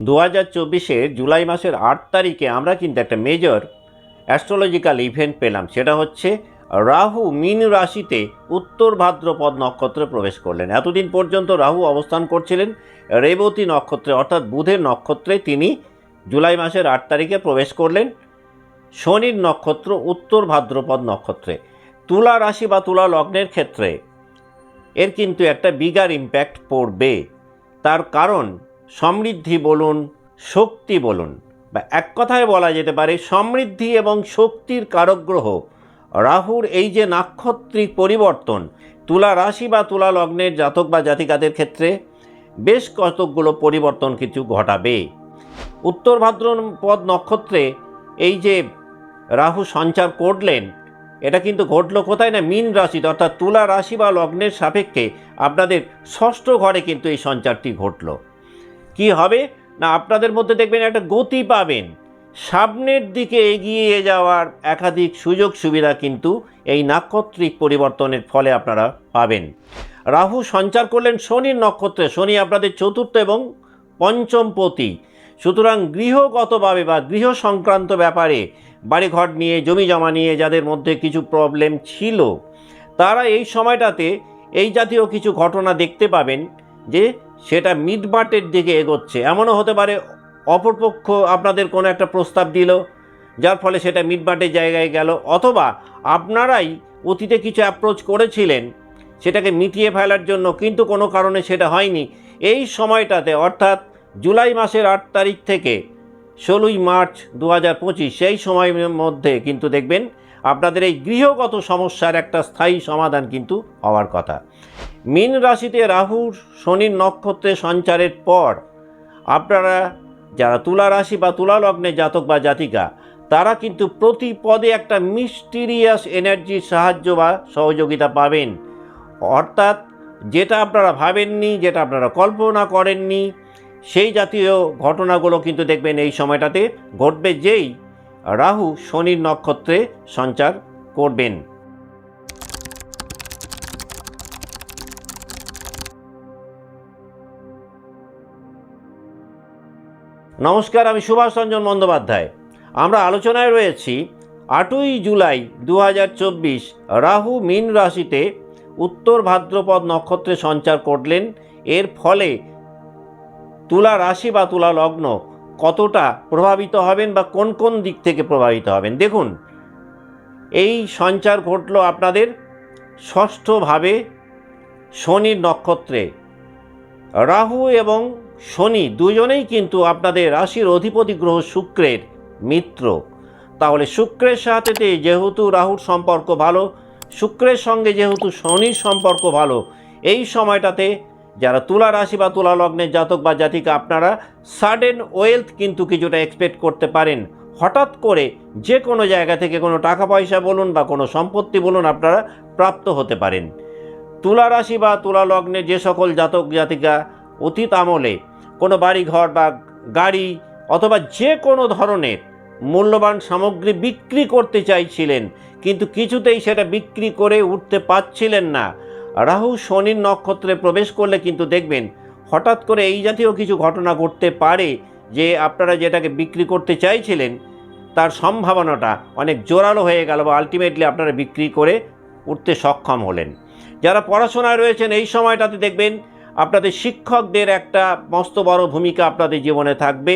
দু হাজার চব্বিশের জুলাই মাসের আট তারিখে আমরা কিন্তু একটা মেজর অ্যাস্ট্রোলজিক্যাল ইভেন্ট পেলাম। সেটা হচ্ছে রাহু মীন রাশিতে উত্তর ভাদ্রপদ নক্ষত্রে প্রবেশ করলেন। এতদিন পর্যন্ত রাহু অবস্থান করছিলেন রেবতী নক্ষত্রে, অর্থাৎ বুধের নক্ষত্রে তিনি জুলাই মাসের আট তারিখে প্রবেশ করলেন। শনির নক্ষত্র উত্তর ভাদ্রপদ নক্ষত্রে। তুলা রাশি বা তুলা লগ্নের ক্ষেত্রে এর কিন্তু একটা বিগার ইম্প্যাক্ট পড়বে। তার কারণ সমৃদ্ধি বলুন, শক্তি বলুন। বা এক কথায় বলা যেতে পারে সমৃদ্ধি এবং শক্তির কারক গ্রহ রাহুর এই যে নাক্ষত্রিক পরিবর্তন, তুলা রাশি বা তুলা লগ্নের জাতক বা জাতিকাদের ক্ষেত্রে বেশ কতকগুলো পরিবর্তন কিছু ঘটাবে। উত্তর ভাদ্রপদ নক্ষত্রে এই যে রাহু সঞ্চার করলেন, এটা কিন্তু ঘটলো কোথায় না? মীন রাশিতে, অর্থাৎ তুলা রাশি বা লগ্নের সাপেক্ষে আপনাদের ষষ্ঠ ঘরে কিন্তু এই সঞ্চারটি ঘটলো। কি হবে? না, আপনাদের মধ্যে দেখবেন একটা গতি পাবেন। সামনের দিকে এগিয়ে যাওয়ার একাধিক সুযোগ সুবিধা কিন্তু এই নাক্ষত্রিক পরিবর্তনের ফলে আপনারা পাবেন। রাহু সঞ্চার করলেন শনির নক্ষত্রে। শনি আপনাদের চতুর্থ এবং পঞ্চম পতি। সুতরাং গৃহগতভাবে বা গৃহ সংক্রান্ত ব্যাপারে বাড়িঘর নিয়ে জমি জমা নিয়ে যাদের মধ্যে কিছু প্রবলেম ছিল, তারা এই সময়টাতে এই জাতীয় কিছু ঘটনা দেখতে পাবেন যে সেটা মিটমাটের দিকে এগোচ্ছে। এমনও হতে পারে অপরপক্ষ আপনাদের কোনো একটা প্রস্তাব দিল, যার ফলে সেটা মিটমাটের জায়গায় গেল, অথবা আপনারাই অতীতে কিছু অ্যাপ্রোচ করেছিলেন, সেটাকে মিটিয়ে ফেলার জন্য, কিন্তু কোনো কারণে সেটা হয়নি। এই সময়টাতে, অর্থাৎ জুলাই মাসের আট তারিখ থেকে ষোলোই মার্চ দু হাজার পঁচিশ, সেই সময়ের মধ্যে কিন্তু দেখবেন আপনাদের এই গৃহগত সমস্যার একটা স্থায়ী সমাধান কিন্তু হওয়ার কথা। মীন রাশিতে রাহুর শনির নক্ষত্রে সঞ্চারের পর, আপনারা যারা তুলা রাশি বা তুলা লগ্নে জাতক বা জাতিকা, তারা কিন্তু প্রতি পদে একটা মিস্টিরিয়াস এনার্জির সাহায্য বা সহযোগিতা পাবেন। অর্থাৎ যেটা আপনারা ভাবেননি, যেটা আপনারা কল্পনা করেননি, সেই জাতীয় ঘটনাগুলো কিন্তু দেখবেন এই সময়টাতে ঘটবে যেই রাহু শনির নক্ষত্রে সঞ্চার করবেন। নমস্কার, আমি সুভাষ রঞ্জন বন্দ্যোপাধ্যায়। আমরা আলোচনায় রয়েছি আটই জুলাই দু হাজার চব্বিশ রাহু মীন রাশিতে উত্তর ভাদ্রপদ নক্ষত্রে সঞ্চার করলেন। এর ফলে তুলা রাশি বা তুলা লগ্ন কতটা প্রভাবিত হবেন বা কোন কোন দিক থেকে প্রভাবিত হবেন? দেখুন, এই সঞ্চার ঘটল আপনাদের ষষ্ঠভাবে শনির নক্ষত্রে। রাহু এবং শনি দুজনেই কিন্তু আপনাদের রাশির অধিপতি গ্রহ শুক্রের মিত্র। তাহলে শুক্রের সাথে যেহেতু রাহুর সম্পর্ক ভালো, শুক্রের সঙ্গে যেহেতু শনির সম্পর্ক ভালো, এই সময়টাতে যারা তুলা রাশি বা তুলা লগ্নের জাতক বা জাতিকা, আপনারা সাডেন ওয়েলথ কিন্তু কিছুটা এক্সপেক্ট করতে পারেন। হঠাৎ করে যে কোনো জায়গা থেকে কোনো টাকা পয়সা বলুন বা কোনো সম্পত্তি বলুন, আপনারা প্রাপ্ত হতে পারেন। তুলা রাশি বা তুলা লগ্নে যে সকল জাতক জাতিকা অতীত আমলে কোনো বাড়ি ঘর বা গাড়ি অথবা যে কোনো ধরনের মূল্যবান সামগ্রী বিক্রি করতে চাইছিলেন, কিন্তু কিছুতেই সেটা বিক্রি করে উঠতে পারছিলেন না। রাহু শনির নক্ষত্রে প্রবেশ করলে কিন্তু দেখবেন হঠাৎ করে এই জাতীয় কিছু ঘটনা ঘটতে পারে যে আপনারা যেটাকে বিক্রি করতে চাইছিলেন, তার সম্ভাবনাটা অনেক জোরালো হয়ে গেল বা আলটিমেটলি আপনারা বিক্রি করে উঠতে সক্ষম হলেন। যারা পড়াশোনায় রয়েছেন, এই সময়টাতে দেখবেন আপনাদের শিক্ষকদের একটা মস্ত বড় ভূমিকা আপনাদের জীবনে থাকবে।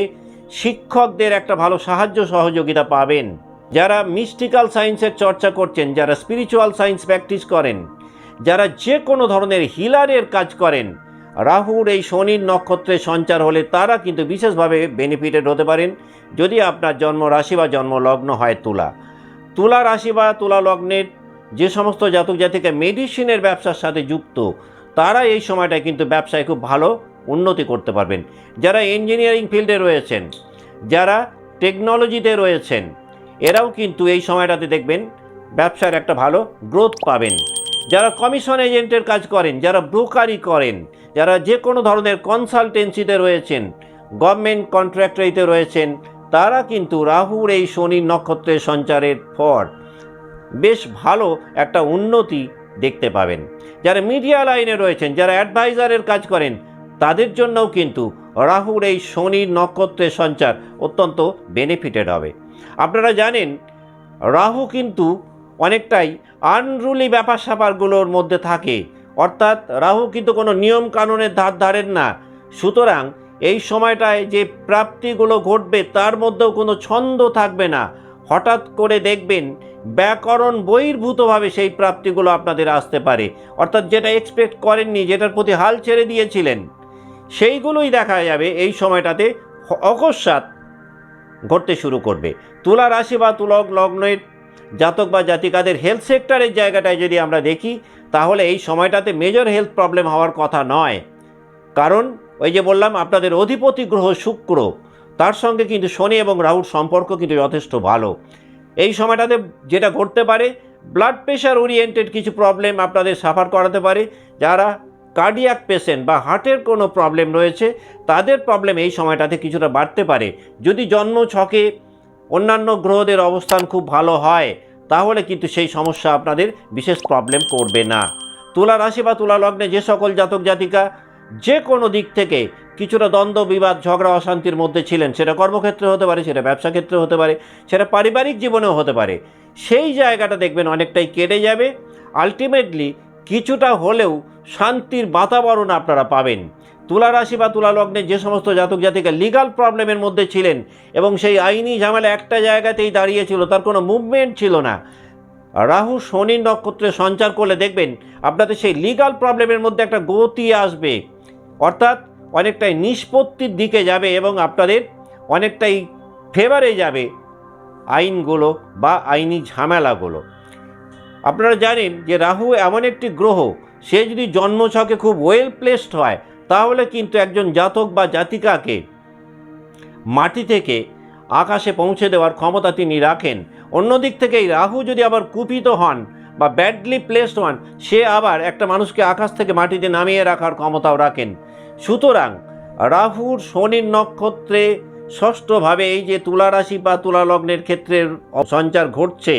শিক্ষকদের একটা ভালো সাহায্য সহযোগিতা পাবেন। যারা মিস্টিক্যাল সায়েন্সের চর্চা করছেন, যারা স্পিরিচুয়াল সায়েন্স প্র্যাকটিস করেন, যারা যে কোনো ধরনের হিলারের কাজ করেন, রাহুর এই শনির নক্ষত্রে সঞ্চার হলে তারা কিন্তু বিশেষভাবে বেনিফিটেড হতে পারেন। যদি আপনার জন্ম রাশি বা জন্ম লগ্ন হয় তুলা তুলা রাশি বা তুলা লগ্নের যে সমস্ত জাতক জাতিকা মেডিসিনের ব্যবসার সাথে যুক্ত, তারা এই সময়টায় কিন্তু ব্যবসায় খুব ভালো উন্নতি করতে পারবেন। যারা ইঞ্জিনিয়ারিং ফিল্ডে রয়েছেন, যারা টেকনোলজিতে রয়েছেন, এরাও কিন্তু এই সময়টাতে দেখবেন ব্যবসার একটা ভালো গ্রোথ পাবেন। যারা কমিশন এজেন্টের কাজ করেন, যারা ব্রোকারি করেন, যারা যে কোনো ধরনের কনসালটেন্সিতে রয়েছেন গভর্নমেন্ট কন্ট্রাক্টরিতে রয়েছেন, তারা কিন্তু রাহুর এই শনি নক্ষত্রের সঞ্চারের পর বেশ ভালো একটা উন্নতি দেখতে পাবেন। যারা মিডিয়া লাইনে রয়েছেন, যারা অ্যাডভাইজারের কাজ করেন, তাদের জন্যও কিন্তু রাহুর এই শনি নক্ষত্রের সঞ্চার অত্যন্ত বেনিফিটেড হবে। আপনারা জানেন, রাহু কিন্তু অনেকটাই আনরুলি ব্যাপার স্যাপারগুলোর মধ্যে থাকে। অর্থাৎ রাহু কিন্তু কোনো নিয়ম কানুনের ধার ধারেন না। সুতরাং এই সময়টায় যে প্রাপ্তিগুলো ঘটবে, তার মধ্যেও কোনো ছন্দ থাকবে না। হঠাৎ করে দেখবেন ব্যাকরণ বহির্ভূতভাবে সেই প্রাপ্তিগুলো আপনাদের আসতে পারে। অর্থাৎ যেটা এক্সপেক্ট করেননি, যেটার প্রতি হাল ছেড়ে দিয়েছিলেন, সেইগুলোই দেখা যাবে এই সময়টাতে অকস্মাৎ ঘটতে শুরু করবে। তুলা রাশি বা তুলক লগ্নের জাতক বা জাতিকাদের হেলথ সেক্টরের জায়গাটায় যদি আমরা দেখি, তাহলে এই সময়টাতে মেজর হেলথ প্রবলেম হওয়ার কথা নয়। কারণ ওই যে বললাম, আপনাদের অধিপতি গ্রহ শুক্র। তার সঙ্গে কিন্তু শনি এবং রাহুর সম্পর্ক কিন্তু যথেষ্ট ভালো। এই সময়টাতে যেটা ঘটতে পারে ব্লাড প্রেশার ওরিয়েন্টেড কিছু প্রবলেম আপনাদের সাফার করাতে পারে। যারা কার্ডিয়াক পেশেন্ট বা হার্টের কোনো প্রবলেম রয়েছে, তাদের প্রবলেম এই সময়টাতে কিছুটা বাড়তে পারে। যদি জন্ম ছকে অন্যান্য গ্রহদের অবস্থান খুব ভালো হয়, তাহলে কিন্তু সেই সমস্যা আপনাদের বিশেষ প্রবলেম করবে না। তুলা রাশি বা তুলা লগ্নে যে সকল জাতক জাতিকা যে কোনো দিক থেকে কিছুটা দ্বন্দ্ব, বিবাদ, ঝগড়া, অশান্তির মধ্যে ছিলেন। সেটা কর্মক্ষেত্রে হতে পারে, সেটা ব্যবসা ক্ষেত্রে হতে পারে, সেটা পারিবারিক জীবনেও হতে পারে। সেই জায়গাটা দেখবেন অনেকটাই কেটে যাবে। আলটিমেটলি কিছুটা হলেও শান্তির বাতাবরণ আপনারা পাবেন। তুলা রাশি বা তুলা লগ্নে যে সমস্ত জাতক জাতিকা লিগাল প্রবলেমের মধ্যে ছিলেন এবং সেই আইনি ঝামেলা একটা জায়গাতেই দাঁড়িয়েছিল, তার কোনো মুভমেন্ট ছিল না। রাহু শনি নক্ষত্রে সঞ্চার করলে দেখবেন আপনাদের সেই লিগাল প্রবলেমের মধ্যে একটা গতি আসবে। অর্থাৎ অনেকটাই নিষ্পত্তির দিকে যাবে এবং আপনাদের অনেকটাই ফেভারে যাবে আইনগুলো বা আইনি ঝামেলাগুলো। আপনারা জানেন যে রাহু এমন একটি গ্রহ, সে যদি জন্মছকে খুব ওয়েল প্লেসড হয়, তাহলে কিন্তু একজন জাতক বা জাতিকাকে মাটি থেকে আকাশে পৌঁছে দেওয়ার ক্ষমতা তিনি রাখেন। অন্যদিক থেকে এই রাহু যদি আবার কুপিত হন বা ব্যাডলি প্লেসড হন, সে আবার একটা মানুষকে আকাশ থেকে মাটিতে নামিয়ে রাখার ক্ষমতাও রাখেন। সুতরাং রাহুর শনির নক্ষত্রে ষষ্ঠভাবে এই যে তুলা রাশি বা তুলা লগ্নের ক্ষেত্রে সঞ্চার ঘটছে,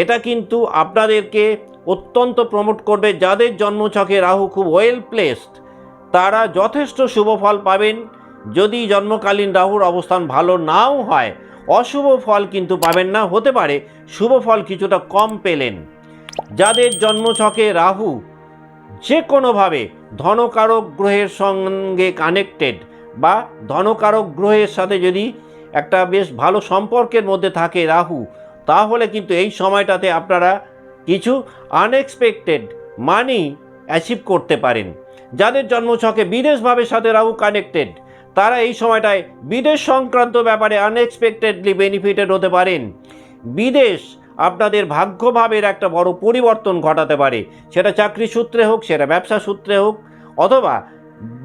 এটা কিন্তু আপনাদেরকে অত্যন্ত প্রমোট করবে। যাদের জন্মছকে রাহু খুব ওয়েল প্লেসড তারা যথেষ্ট শুভ ফল পাবেন। যদি জন্মকালীন রাহুর অবস্থান ভালো নাও হয়, অশুভ ফল কিন্তু পাবেন না। হতে পারে শুভ ফল কিছুটা কম পেলেন। যাদের জন্মছকে রাহু যে কোনোভাবে ধনকারক গ্রহের সঙ্গে কানেক্টেড বা ধনকারক গ্রহের সাথে যদি একটা বেশ ভালো সম্পর্কের মধ্যে থাকে রাহু, তাহলে কিন্তু এই সময়টাতে আপনারা কিছু আনএক্সপেক্টেড মানি অ্যাচিভ করতে পারেন। যাদের জন্মছকে বিদেশভাবে সাথে রাহু কানেক্টেড তারা এই সময়টায় বিদেশ সংক্রান্ত ব্যাপারে আনএক্সপেক্টেডলি বেনিফিটেড হতে পারেন। বিদেশ আপনাদের ভাগ্যভাবের একটা বড় পরিবর্তন ঘটাতে পারে। সেটা চাকরি সূত্রে হোক, সেটা ব্যবসা সূত্রে হোক, অথবা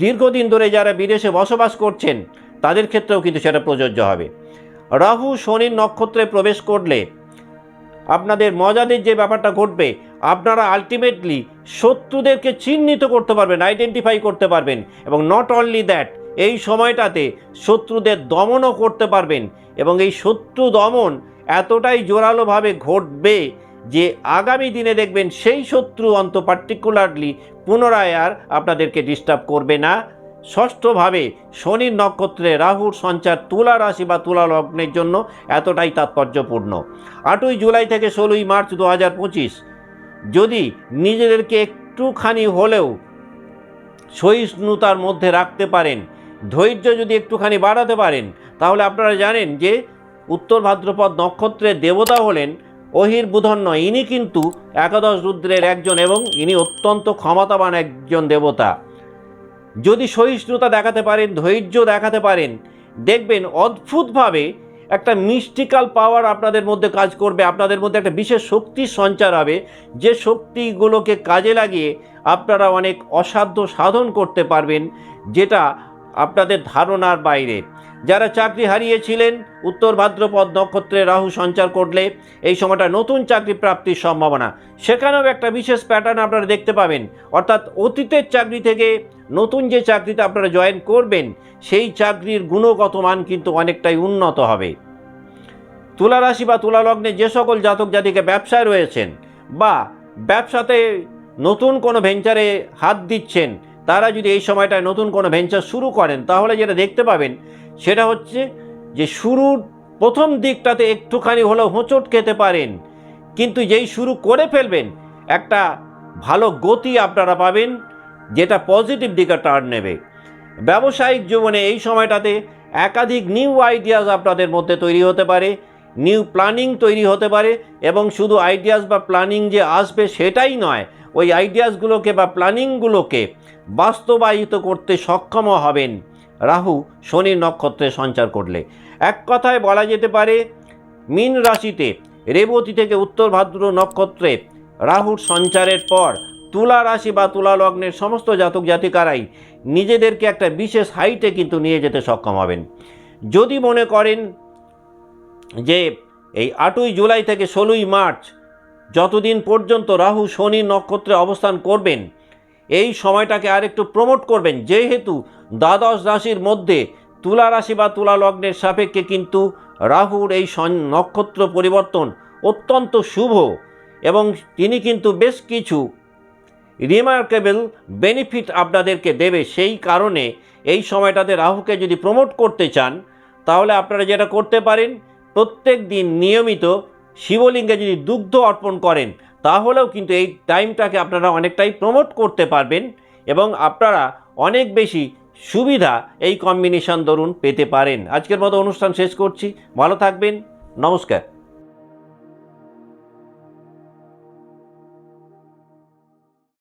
দীর্ঘদিন ধরে যারা বিদেশে বসবাস করছেন, তাদের ক্ষেত্রেও কিন্তু সেটা প্রযোজ্য হবে। রাহু শনির নক্ষত্রে প্রবেশ করলে আপনাদের মজাদের যে ব্যাপারটা ঘটবে, আপনারা আলটিমেটলি শত্রুদেরকে চিহ্নিত করতে পারবেন আইডেন্টিফাই করতে পারবেন, এবং নট অনলি দ্যাট এই সময়টাতে শত্রুদের দমনও করতে পারবেন, এবং এই শত্রু দমন এতটাই জোরালোভাবে ঘটবে যে আগামী দিনে দেখবেন সেই শত্রু অন্ত পার্টিকুলারলি পুনরায় আর আপনাদেরকে ডিস্টার্ব করবে না। ষষ্ঠভাবে শনির নক্ষত্রে রাহুর সঞ্চার তুলা রাশি বা তুলা লগ্নের জন্য এতটাই তাৎপর্যপূর্ণ। আটই জুলাই থেকে ষোলোই মার্চ দু হাজার পঁচিশ, যদি নিজেদেরকে একটুখানি হলেও সহিষ্ণুতার মধ্যে রাখতে পারেন, ধৈর্য যদি একটুখানি বাড়াতে পারেন, তাহলে আপনারা জানেন যে উত্তর ভাদ্রপদ নক্ষত্রের দেবতা হলেন অহির বুধন্য। ইনি কিন্তু একাদশ রুদ্রের একজন এবং ইনি অত্যন্ত ক্ষমতাবান একজন দেবতা। যদি সহিষ্ণুতা দেখাতে পারেন, ধৈর্য দেখাতে পারেন, দেখবেন অদ্ভুতভাবে একটা মিস্টিক্যাল পাওয়ার আপনাদের মধ্যে কাজ করবে, আপনাদের মধ্যে একটা বিশেষ শক্তির সঞ্চার হবে। যে শক্তিগুলোকে কাজে লাগিয়ে আপনারা অনেক অসাধ্য সাধন করতে পারবেন, যেটা আপনাদের ধারণার বাইরে। যারা চাকরি হারিয়েছিলেন, উত্তর ভাদ্রপদ নক্ষত্রে রাহু সঞ্চার করলে এই সময়টা নতুন চাকরি প্রাপ্তির সম্ভাবনা। সেখানেও একটা বিশেষ প্যাটার্ন আপনারা দেখতে পাবেন। অর্থাৎ অতীতের চাকরি থেকে নতুন যে চাকরিতে আপনারা জয়েন করবেন, সেই চাকরির গুণগত মান কিন্তু অনেকটাই উন্নত হবে। তুলা রাশি বা তুলা লগ্নে যে সকল জাতক জাতিকে ব্যবসায় রয়েছেন বা ব্যবসাতে নতুন কোনো ভেঞ্চারে হাত দিচ্ছেন তারা যদি এই সময়টায় নতুন কোনো ভেঞ্চার শুরু করেন, তাহলে যেটা দেখতে পাবেন, সেটা হচ্ছে যে শুরুর প্রথম দিকটাতে একটুখানি হলেও হোঁচট খেতে পারেন। কিন্তু যেই শুরু করে ফেলবেন, একটা ভালো গতি আপনারা পাবেন, যেটা পজিটিভ দিকে টার্ন নেবে। ব্যবসায়িক জীবনে এই সময়টাতে একাধিক নিউ আইডিয়াস আপনাদের মধ্যে তৈরি হতে পারে নিউ প্ল্যানিং তৈরি হতে পারে, এবং শুধু আইডিয়াস বা প্ল্যানিং যে আসবে সেটাই নয়, ওই আইডিয়াসগুলোকে বা প্ল্যানিংগুলোকে বাস্তবায়িত করতে সক্ষম হবেন। রাহু শনির নক্ষত্রে সঞ্চার করলে। এক কথায় বলা যেতে পারে, মীন রাশিতে রেবতী থেকে উত্তর ভাদ্র নক্ষত্রে রাহুর সঞ্চারের পর তুলা রাশি বা তুলা লগ্নের সমস্ত জাতক জাতিকারাই নিজেদেরকে একটা বিশেষ হাইটে কিন্তু নিয়ে যেতে সক্ষম হবেন। যদি মনে করেন যে এই আটই জুলাই থেকে ষোলোই মার্চ যতদিন পর্যন্ত রাহু শনি নক্ষত্রে অবস্থান করবেন এই সময়টাকে আরেকটু প্রমোট করবেন। যেহেতু দ্বাদশ রাশির মধ্যে তুলা রাশি বা তুলা লগ্নের সাপেক্ষে কিন্তু রাহুর এই নক্ষত্র পরিবর্তন অত্যন্ত শুভ এবং তিনি কিন্তু বেশ কিছু রিমার্কেবল বেনিফিট আপনাদেরকে দেবে। সেই কারণে এই সময়টাতে রাহুকে যদি প্রমোট করতে চান, তাহলে আপনারা যেটা করতে পারেন, প্রত্যেক দিন নিয়মিত শিবলিঙ্গে যদি দুগ্ধ অর্পণ করেন, তাহলেও কিন্তু এই টাইমটাকে আপনারা অনেকটাই প্রমোট করতে পারবেন এবং আপনারা অনেক বেশি সুবিধা এই কম্বিনেশন ধরুন পেতে পারেন। আজকের মতো অনুষ্ঠান শেষ করছি। ভালো থাকবেন। নমস্কার।